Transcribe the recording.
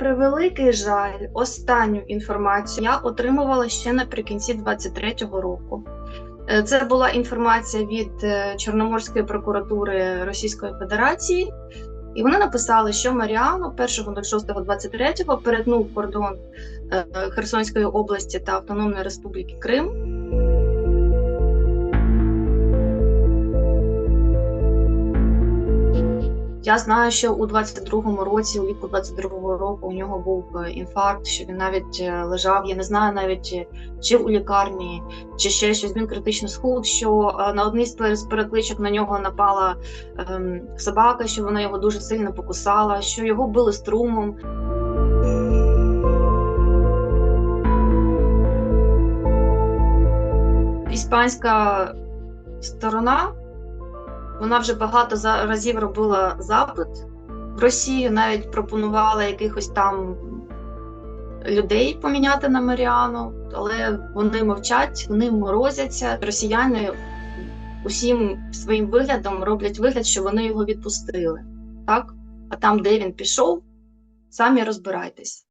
превеликий жаль, останню інформацію я отримувала ще наприкінці 23-го року. Е, Це була інформація від е, Чорноморської прокуратури Російської Федерації, і вони написали, що Маріано 1.06.23 перетнув кордон е, Херсонської області та Автономної Республіки Крим. Я знаю, що у 22-му році, улітку 22-го року, у нього був е, інфаркт, що він навіть е, лежав. Я не знаю навіть е, чи у лікарні, чи ще щось. Він критично схуд. Що на одній з перекличок на нього напала ем, собака, що вона його дуже сильно покусала, що його били струмом. Іспанська сторона вона вже багато разів робила запит в Росію, навіть пропонувала якихось там людей поміняти на Маріану, але вони мовчать, вони морозяться. Росіяни усім своїм виглядом роблять вигляд, що вони його відпустили. Так? А там, де він пішов, самі розбирайтесь.